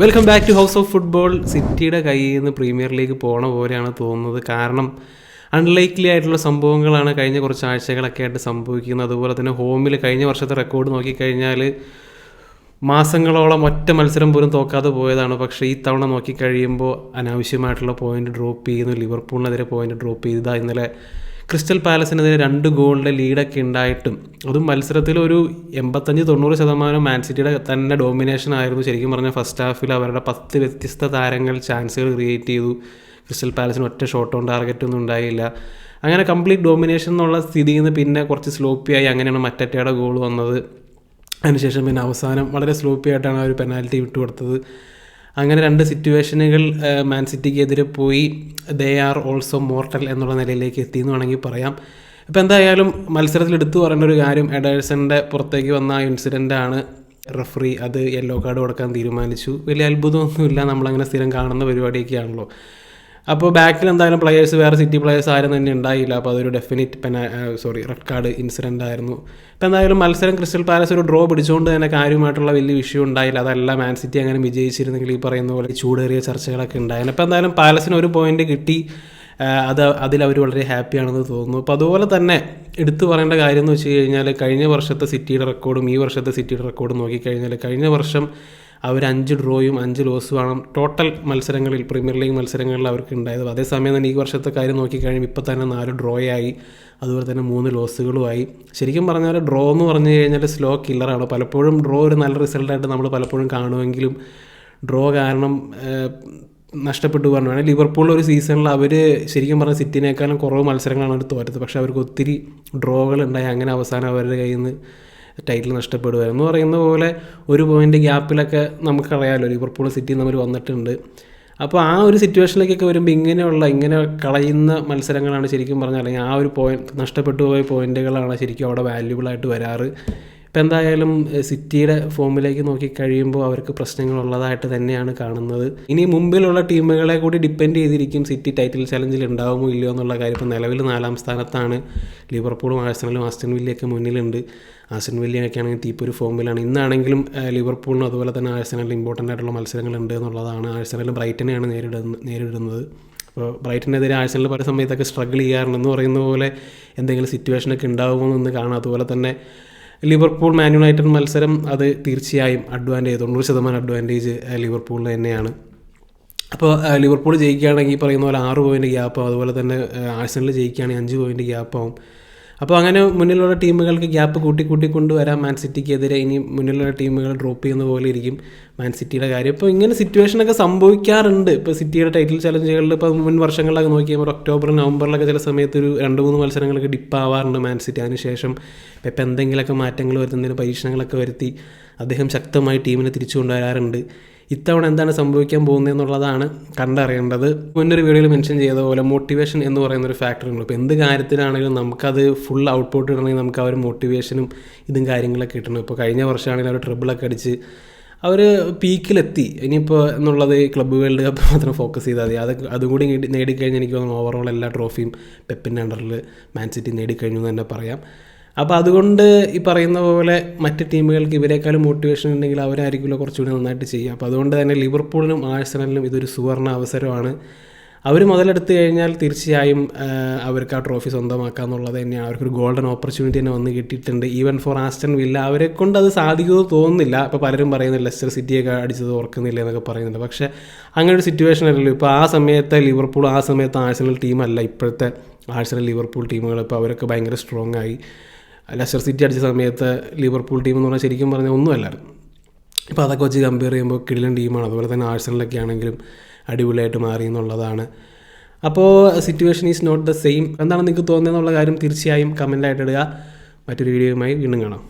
Welcome back to house of football സിറ്റിയുടെ കയ്യിൽ നിന്ന് പ്രീമിയർ ലീഗ് പോണ പോലെയാണ് തോന്നുന്നത്. കാരണം അൺലൈക്ലി ആയിട്ടുള്ള സംഭവങ്ങളാണ് കഴിഞ്ഞ കുറച്ച് ആഴ്ചകളൊക്കെ ആയിട്ട് സംഭവിക്കുന്നത്. അതുപോലെ തന്നെ ഹോമിൽ കഴിഞ്ഞ വർഷത്തെ റെക്കോർഡ് നോക്കിക്കഴിഞ്ഞാൽ മാസങ്ങളോളം ഒറ്റ മത്സരം പോലും തോക്കാതെ പോയതാണ്. പക്ഷേ ഈ തവണ നോക്കിക്കഴിയുമ്പോൾ അനാവശ്യമായിട്ടുള്ള പോയിന്റ് ഡ്രോപ്പ് ചെയ്യുന്നു. ലിവർപൂളിനെതിരെ പോയിന്റ് ഡ്രോപ്പ് ചെയ്താൽ ഇന്നലെ ക്രിസ്റ്റൽ പാലസിനെതിരെ രണ്ട് ഗോളിന്റെ ലീഡൊക്കെ ഉണ്ടായിട്ടും അതും മത്സരത്തിൽ ഒരു എൺപത്തഞ്ച് തൊണ്ണൂറ് ശതമാനം മാൻസിറ്റിയുടെ തന്നെ ഡോമിനേഷൻ ആയിരുന്നു. ശരിക്കും പറഞ്ഞാൽ ഫസ്റ്റ് ഹാഫിൽ അവരുടെ പത്ത് വ്യത്യസ്ത താരങ്ങൾ ചാൻസുകൾ ക്രിയേറ്റ് ചെയ്തു. ക്രിസ്റ്റൽ പാലസിന് ഒറ്റ ഷോട്ട് ഓൺ ടാർഗറ്റ് ഒന്നും ഉണ്ടായില്ല. അങ്ങനെ കംപ്ലീറ്റ് ഡോമിനേഷൻ എന്നുള്ള സ്ഥിതിയിൽ നിന്ന് പിന്നെ കുറച്ച് സ്ലോപ്പി ആയി അങ്ങനെയാണ് മറ്ററ്റയുടെ ഗോൾ വന്നത്. അതിനുശേഷം പിന്നെ അവസാനം വളരെ സ്ലോപ്പി ആയിട്ടാണ് അവർ പെനാൽറ്റി വിട്ടു വിട്ടുകൊടുത്തത്. അങ്ങനെ രണ്ട് സിറ്റുവേഷനുകൾ മാൻ സിറ്റിക്ക് എതിരെ പോയി. ദേ ആർ ഓൾസോ മോർട്ടൽ എന്നുള്ള നിലയിലേക്ക് എത്തി എന്ന് വേണമെങ്കിൽ പറയാം. ഇപ്പോൾ എന്തായാലും മത്സരത്തിൽ എടുത്തു പറയേണ്ട ഒരു കാര്യം എഡേഴ്സന്റെ പുറത്തേക്ക് വന്ന ആ ഇൻസിഡന്റാണ് റഫറി അത് യെല്ലോ കാർഡ് കൊടുക്കാൻ തീരുമാനിച്ചു. വലിയ അത്ഭുതമൊന്നുമില്ല നമ്മളങ്ങനെ സ്ഥിരം കാണുന്ന പരിപാടിയൊക്കെയാണല്ലോ. അപ്പോൾ ബാക്കിൽ എന്തായാലും പ്ലെയേഴ്സ് വേറെ സിറ്റി പ്ലെയേഴ്സ് ആരും തന്നെ ഉണ്ടായില്ല. അപ്പോൾ അതൊരു definite പെന sorry red card incident ആയിരുന്നു. അപ്പോൾ എന്തായാലും മത്സരം ക്രിസ്റ്റൽ പാലസ് ഒരു ഡ്രോ പിടിച്ചുകൊണ്ട് തന്നെ കാര്യമായിട്ടുള്ള വലിയ വിഷയം ഉണ്ടായില്ല. അതല്ല മാൻ സിറ്റി അങ്ങനെ വിജയിച്ചിരുന്നെങ്കിൽ ഈ പറയുന്ന പോലെ ചൂടേറിയ ചർച്ചകളൊക്കെ ഉണ്ടായിരുന്നു. അപ്പോൾ എന്തായാലും പാലസിന് ഒരു പോയിന്റ് കിട്ടി. അത് അതിൽ അവർ വളരെ ഹാപ്പിയാണെന്ന് തോന്നുന്നു. അപ്പോൾ അതുപോലെ തന്നെ എടുത്തു പറയേണ്ട കാര്യം എന്ന് വെച്ച് കഴിഞ്ഞാൽ കഴിഞ്ഞ വർഷത്തെ സിറ്റിയുടെ റെക്കോർഡും ഈ വർഷത്തെ സിറ്റിയുടെ റെക്കോർഡും നോക്കിക്കഴിഞ്ഞാൽ കഴിഞ്ഞ വർഷം അവർ അഞ്ച് ഡ്രോയും അഞ്ച് ലോസുമാണ് ടോട്ടൽ മത്സരങ്ങളിൽ പ്രീമിയർ ലീഗ് മത്സരങ്ങളിൽ അവർക്ക് ഉണ്ടായത്. അതേസമയം തന്നെ ഈ വർഷത്തെ കാര്യം നോക്കിക്കഴിഞ്ഞാൽ ഇപ്പോൾ തന്നെ നാല് ഡ്രോയായി അതുപോലെ തന്നെ മൂന്ന് ലോസുകളുമായി. ശരിക്കും പറഞ്ഞാൽ ഡ്രോ എന്ന് പറഞ്ഞു കഴിഞ്ഞാൽ സ്ലോ കില്ലറാണ്. പലപ്പോഴും ഡ്രോ ഒരു നല്ല റിസൾട്ടായിട്ട് നമ്മൾ പലപ്പോഴും കാണുമെങ്കിലും ഡ്രോ കാരണം നഷ്ടപ്പെട്ടു പറഞ്ഞു ലിവർപൂൾ ഒരു സീസണിൽ അവർ ശരിക്കും പറഞ്ഞാൽ സിറ്റിനേക്കാളും കുറവ് മത്സരങ്ങളാണ് അവർ തോറ്റത്. പക്ഷേ അവർക്ക് ഒത്തിരി ഡ്രോകൾ ഉണ്ടായി അങ്ങനെ അവസാനം അവരുടെ കയ്യിൽ നിന്ന് ടൈറ്റിൽ നഷ്ടപ്പെടുമായിരുന്നു പറയുന്ന പോലെ ഒരു പോയിന്റ് ഗ്യാപ്പിലൊക്കെ നമുക്കറിയാമല്ലോ ലിവർപൂൾ സിറ്റി തമ്മിൽ വന്നിട്ടുണ്ട്. അപ്പോൾ ആ ഒരു സിറ്റുവേഷനിലേക്കൊക്കെ വരുമ്പോൾ ഇങ്ങനെയുള്ള ഇങ്ങനെ കളയുന്ന മത്സരങ്ങളാണ് ശരിക്കും പറഞ്ഞാൽ അല്ലെങ്കിൽ ആ ഒരു പോയിന്റ് നഷ്ടപ്പെട്ടു പോയ പോയിന്റുകളാണ് ശരിക്കും അവിടെ വാല്യൂബിളായിട്ട് വരാറ്. ഇപ്പം എന്തായാലും സിറ്റിയുടെ ഫോമിലേക്ക് നോക്കി കഴിയുമ്പോൾ അവർക്ക് പ്രശ്നങ്ങളുള്ളതായിട്ട് തന്നെയാണ് കാണുന്നത്. ഇനി മുമ്പിലുള്ള ടീമുകളെ കൂടി ഡിപ്പെൻഡ് ചെയ്തിരിക്കും സിറ്റി ടൈറ്റിൽ ചലഞ്ചിൽ ഉണ്ടാവുമോ ഇല്ലയോ എന്നുള്ള കാര്യം. ഇപ്പം നിലവിൽ നാലാം സ്ഥാനത്താണ് ലിവർപൂളും ആഴ്സണലും ആസ്റ്റൻ വില്ലയൊക്കെ മുന്നിലുണ്ട്. ആസ്റ്റൻ വില്ലയൊക്കെ ആണെങ്കിൽ തീപ്പൊരു ഫോമിലാണ്. ഇന്നാണെങ്കിലും ലിവർപൂളിനും അതുപോലെ തന്നെ ആഴ്സണലിൽ ഇമ്പോർട്ടന്റ് ആയിട്ടുള്ള മത്സരങ്ങളുണ്ട് എന്നുള്ളതാണ്. ആഴ്സണലും ബ്രൈറ്റനെയാണ് നേരിടുന്നത് നേരിടുന്നത്. അപ്പോൾ ബ്രൈറ്റനെതിരെ ആഴ്സണൽ പല സമയത്തൊക്കെ സ്ട്രഗിൾ ചെയ്യാറുണ്ടെന്ന് പറയുന്ന പോലെ എന്തെങ്കിലും സിറ്റുവേഷനൊക്കെ ഉണ്ടാകുമോ എന്ന് കാണാം. അതുപോലെ തന്നെ ലിവർപൂൾ മാൻ യുണൈറ്റഡ് മത്സരം അത് തീർച്ചയായും അഡ്വാന്റേജ് തൊണ്ണൂറ് ശതമാനം അഡ്വാന്റേജ് ലിവർപൂളിന് തന്നെയാണ്. അപ്പോൾ ലിവർപൂൾ ജയിക്കുകയാണെങ്കിൽ പറയുന്ന പോലെ ആറ് പോയിന്റ് ഗ്യാപ്പാവും അതുപോലെ തന്നെ ആഴ്സണൽ ജയിക്കുകയാണെങ്കിൽ അഞ്ച് പോയിന്റ് ഗ്യാപ്പാവും അപ്പോൾ അങ്ങനെ മുന്നിലുള്ള ടീമുകൾക്ക് ഗ്യാപ്പ് കൂട്ടി കൂട്ടി കൊണ്ടുവരാം മാൻ സിറ്റിക്കെതിരെ ഇനി മുന്നിലുള്ള ടീമുകൾ ഡ്രോപ്പ് ചെയ്യുന്ന പോലെ ഇരിക്കും മാൻ സിറ്റിയുടെ കാര്യം. ഇപ്പോൾ ഇങ്ങനെ സിറ്റുവേഷനൊക്കെ സംഭവിക്കാറുണ്ട്. ഇപ്പോൾ സിറ്റിയുടെ ടൈറ്റിൽ ചലഞ്ചുകളിൽ ഇപ്പോൾ മുൻ വർഷങ്ങളിലൊക്കെ നോക്കി കഴിയുമ്പോൾ ഒക്ടോബർ നവംബറിലൊക്കെ ചില സമയത്ത് ഒരു രണ്ട് മൂന്ന് മത്സരങ്ങളൊക്കെ ഡിപ്പാവാറുണ്ട് മാൻ സിറ്റി അതിനുശേഷം ഇപ്പം എന്തെങ്കിലുമൊക്കെ മാറ്റങ്ങൾ വരുത്തുന്നതിന് പരീക്ഷണങ്ങളൊക്കെ വരുത്തി അദ്ദേഹം ശക്തമായി ടീമിനെ തിരിച്ചു കൊണ്ടുവരാറുണ്ട് ഇത്തവണ എന്താണ് സംഭവിക്കാൻ പോകുന്നത് എന്നുള്ളതാണ് കണ്ടറിയേണ്ടത്. മുന്നൊരു വീഡിയോയിൽ മെൻഷൻ ചെയ്ത പോലെ മോട്ടിവേഷൻ എന്ന് പറയുന്ന ഒരു ഫാക്ടർ ഉണ്ട് ഇപ്പോൾ എന്ത് കാര്യത്തിലാണെങ്കിലും നമുക്കത് ഫുൾ ഔട്ട്പുട്ട് ഇടണമെങ്കിൽ നമുക്ക് ആ ഒരു മോട്ടിവേഷനും ഇതും കാര്യങ്ങളൊക്കെ കിട്ടണം. ഇപ്പോൾ കഴിഞ്ഞ വർഷമാണെങ്കിൽ അവർ ട്രിബിളൊക്കെ അടിച്ച് അവർ പീക്കിലെത്തി ഇനിയിപ്പോൾ എന്നുള്ളത് ക്ലബ്ബ് വേൾഡ് കപ്പ് മാത്രം ഫോക്കസ് ചെയ്താൽ മതി. അത് അതും കൂടി നേടി- നേടിക്കഴിഞ്ഞാൽ എനിക്ക് തോന്നുന്നു ഓവറോൾ എല്ലാ ട്രോഫിയും പെപ്പിന്റെ അണ്ടറിൽ മാൻ സിറ്റി നേടിക്കഴിഞ്ഞു എന്ന് തന്നെ പറയാം. അപ്പോൾ അതുകൊണ്ട് ഈ പറയുന്ന പോലെ മറ്റ് ടീമുകൾക്ക് ഇവരെക്കാളും മോട്ടിവേഷൻ ഉണ്ടെങ്കിൽ അവരായിരിക്കുമല്ലോ കുറച്ചുകൂടി നന്നായിട്ട് ചെയ്യുക. അപ്പോൾ അതുകൊണ്ട് തന്നെ ലിവർപൂളിനും ആഴ്സണലിനും ഇതൊരു സുവർണ അവസരമാണ്. അവർ മുതലെടുത്തു കഴിഞ്ഞാൽ തീർച്ചയായും അവർക്ക് ആ ട്രോഫി സ്വന്തമാക്കാന്നുള്ളത് തന്നെയാണ്. അവർക്കൊരു ഗോൾഡൻ ഓപ്പർച്യൂണിറ്റി തന്നെ വന്ന് കിട്ടിയിട്ടുണ്ട്. ഈവൻ ഫോർ ആസ്റ്റൺ വില്ല അവരെ കൊണ്ട് അത് സാധിക്കുമെന്ന് തോന്നുന്നില്ല. അപ്പോൾ പലരും പറയുന്നത് ലെസ്റ്റർ സിറ്റിയൊക്കെ അടിച്ചത് ഓർക്കുന്നില്ല എന്നൊക്കെ പറയുന്നുണ്ട്. പക്ഷേ അങ്ങനെ ഒരു സിറ്റുവേഷൻ അല്ലല്ലോ. ഇപ്പോൾ ആ സമയത്തെ ലിവർപൂൾ ആ സമയത്ത് ആഴ്സണൽ ടീമല്ല ഇപ്പോഴത്തെ ആഴ്സണൽ ലിവർപൂൾ ടീമുകൾ ഇപ്പോൾ അവരൊക്കെ ഭയങ്കര സ്ട്രോങ് ആയി. ലെസ്റ്റർ സിറ്റി അടിച്ച സമയത്ത് ലിവർപൂൾ ടീം എന്ന് പറഞ്ഞാൽ ശരിക്കും പറഞ്ഞാൽ ഒന്നുമല്ലായിരുന്നു ഇപ്പോൾ അതൊക്കെ വെച്ച് കമ്പയർ ചെയ്യുമ്പോൾ കിടിലൻ ടീമാണ് അതുപോലെ തന്നെ ആഴ്സണലൊക്കെ ആണെങ്കിലും അടിപൊളിയായിട്ട് മാറി എന്നുള്ളതാണ്. അപ്പോൾ situation is not the same എന്താണ് നിങ്ങൾക്ക് തോന്നുന്നത് എന്നുള്ള കാര്യം തീർച്ചയായും കമന്റായിട്ട് ഇടുക. മറ്റൊരു വീഡിയോയുമായി വീണ്ടും കാണാം.